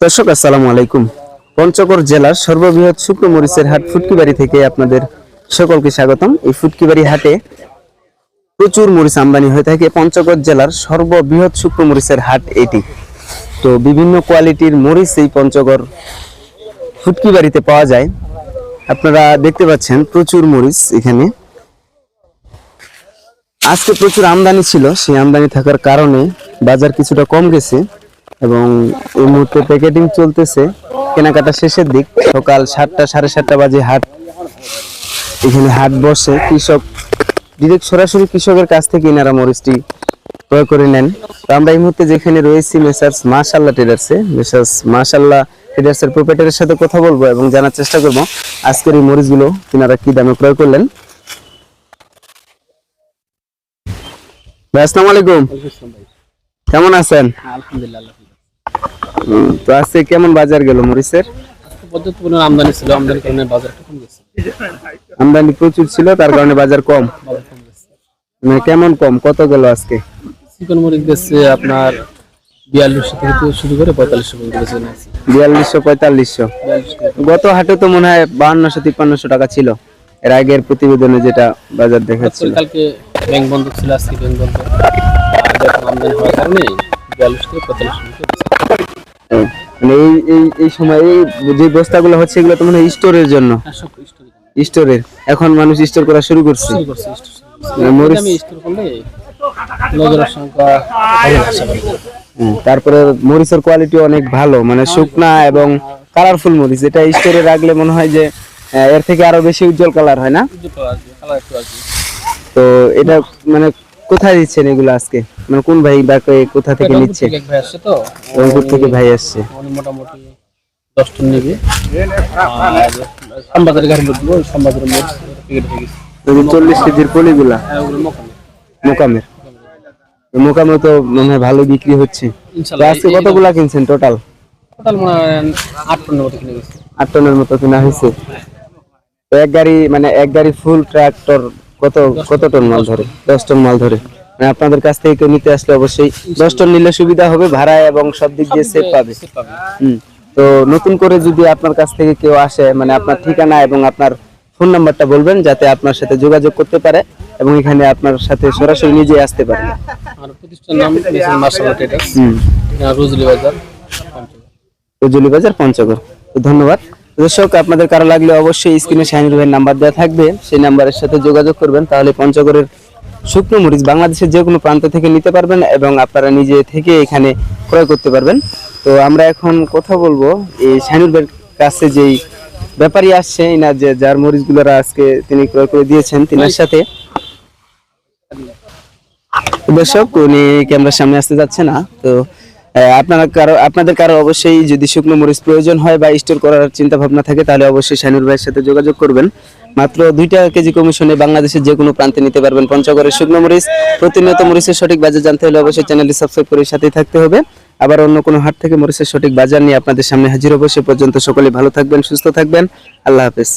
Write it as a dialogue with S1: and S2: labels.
S1: দর্শক, আসসালামু আলাইকুম। পঞ্চগড় জেলার সর্ববৃহৎ শুকনো মরিচের হাট ফুটকিবাড়ি থেকে আপনাদের সকলকে স্বাগতম। এই ফুটকিবাড়ি হাটে প্রচুর মরিচ আমদানি হয়ে থাকে। পঞ্চগড় জেলার সর্ববৃহৎ শুকনো মরিচের হাট এটি। তো বিভিন্ন কোয়ালিটির মরিচ এই পঞ্চগড় ফুটকিবাড়িতে পাওয়া যায়। আপনারা দেখতে পাচ্ছেন প্রচুর মরিচ এখানে। আজকে প্রচুর আমদানি ছিল। সেই আমদানি থাকার কারণে বাজার কিছুটা কম গেছে। এবং এই মুহূর্তে প্যাকেটিং চলতেছে। কেনাকাটা শেষের দিক সকাল সাতটা সাড়ে সাতটা বাজে হাট। এখানে হাট বসে। কৃষক ডিরেক্ট সরাসরি কৃষকের কাছ থেকে এনারা মরিচটি ক্রয় করে নেন। তো আমরা এই মুহূর্তে যেখানে রয়েছি মেসার্স মাশাল্লাহ ট্রেডার্সে। মেসার্স মাশাল্লাহ ট্রেডার্সের প্রোপাইটারের সাথে কথা বলব এবং জানার চেষ্টা করব আজকের এই মরিচগুলো তিনারা কি দামে ক্রয় করলেন। আসসালামু আলাইকুম। কেমন আছেন?
S2: আলহামদুলিল্লাহ।
S1: তো আজকে কেমন বাজার গেল মরিচের?
S2: আমদানি ছিল আমদানি কারণে বাজারটা কম গেছে।
S1: আমদানি প্রচুর ছিল তার কারণে বাজার কম। মানে কেমন কম? কত গেল আজকে?
S2: চিকন মরিচ গেছে আপনার বিয়াল্লিশশো থেকে শুরু করে পঁয়তাল্লিশশো পর্যন্ত
S1: বিয়াল্লিশশো পঁয়তাল্লিশশো। গত হাটে তো মনে হয় বাহান্নশো তিপ্পান্নশো টাকা ছিল। এর আগের প্রতিবেদনে যেটা বাজার দেখাচ্ছিল।
S2: কালকে ব্যাংক বন্ধ ছিল আজকে ব্যাংক বন্ধ আমদানি হওয়ার কারণে বিয়াল্লিশ থেকে
S1: মানে এই এই এই সময় এই যে বস্তাগুলো হচ্ছে এগুলো তো মনে হয় স্টোরের জন্য। স্টোরের এখন মানুষ স্টোর করা শুরু করছে। মানে হুম, তারপরে মরিচের কোয়ালিটি অনেক ভালো মানে শুকনা এবং কালারফুল মরিচ এটা স্টোরে রাখলে মনে হয় যে এর থেকে আরও বেশি উজ্জ্বল কালার হয় না? তো এটা মানে কোথায় দিচ্ছেন এগুলো আজকে? মানে কোন ভাই বা কোথা থেকে নিচ্ছে?
S2: ভাই আসছে তো।
S1: রংপুর থেকে ভাই আসছে।
S2: উনি মোটামুটি দশ টন নেবে। শ্যামবাজারে গাড়ি লোক শ্যামবাজারে মোট টিকিট হয়ে গেছে।
S1: চল্লিশ কেজির পলিগুলা?
S2: হ্যাঁ
S1: মোকামের? মোকামে তো মনে হয় ভালো বিক্রি হচ্ছে। আজকে কতগুলা কিনছেন টোটাল
S2: টোটাল মনে হয় আট টনের মতো কিনে গেছে।
S1: আট টনের মতো কিনা হয়েছে। এক গাড়ি মানে এক গাড়ি ফুল ট্রাক্টর কত কত টন মাল ধরে? দশ টন মাল ধরে। মানে আপনাদের কাছ থেকে কেউ নিতে আসলে অবশ্যই দশ টন নিলে সুবিধা হবে ভাড়া এবং সব দিক দিয়ে সেভ পাবে। হুম। তো নতুন করে যদি আপনার কাছ থেকে কেউ আসে মানে আপনার ঠিকানা এবং আপনার ফোন নাম্বারটা বলবেন যাতে আপনার সাথে যোগাযোগ করতে পারে এবং এখানে আপনার সাথে সরাসরি নিজে আসতে পারে।
S2: আর প্রতিষ্ঠান নাম মার্শাল ট্রেডার্স
S1: হুম।
S2: বাজার পঞ্চগড়।
S1: বাজার পঞ্চগড়। তো ধন্যবাদ। দর্শক, আপনাদের কারও লাগলে অবশ্যই স্ক্রিনে শাহিনুর ভাইয়ের নাম্বার দেওয়া থাকবে। সেই নাম্বারের সাথে যোগাযোগ করবেন, তাহলে পঞ্চগড়ের শুকনো মরিচ বাংলাদেশের যে কোনো প্রান্ত থেকে নিতে পারবেন এবং আপনারা নিজে থেকে এখানে ক্রয় করতে পারবেন। তো আমরা এখন কথা বলব, এই শাহিনুর ভাইয়ের কাছে যেই ব্যাপারী আসছে না যে, যার মরিচগুলোরা আজকে তিনি ক্রয় করে দিয়েছেন, তিনার সাথে। দর্শক, উনি ক্যামেরার সামনে আসতে যাচ্ছে না, তো আপনারা কারও, আপনাদের কারও অবশ্যই যদি শুকনো মরিচ প্রয়োজন হয় বা স্টোর করার চিন্তা ভাবনা থাকে, তাহলে অবশ্যই শানুর ভাইয়ের সাথে যোগাযোগ করবেন। মাত্র দুইটা কেজি কমিশনে বাংলাদেশের যে কোনো প্রান্তে নিতে পারবেন পঞ্চগড়ের শুকনো মরিচ। প্রতিনিয়ত মরিচের সঠিক বাজার জানতে হলে অবশ্যই চ্যানেলটি সাবস্ক্রাইব করে সাথেই থাকতে হবে। আবার অন্য কোনো হাট থেকে মরিচের সঠিক বাজার নিয়ে আপনাদের সামনে হাজির হব, সে পর্যন্ত সকলে ভালো থাকবেন, সুস্থ থাকবেন। আল্লাহ হাফেজ।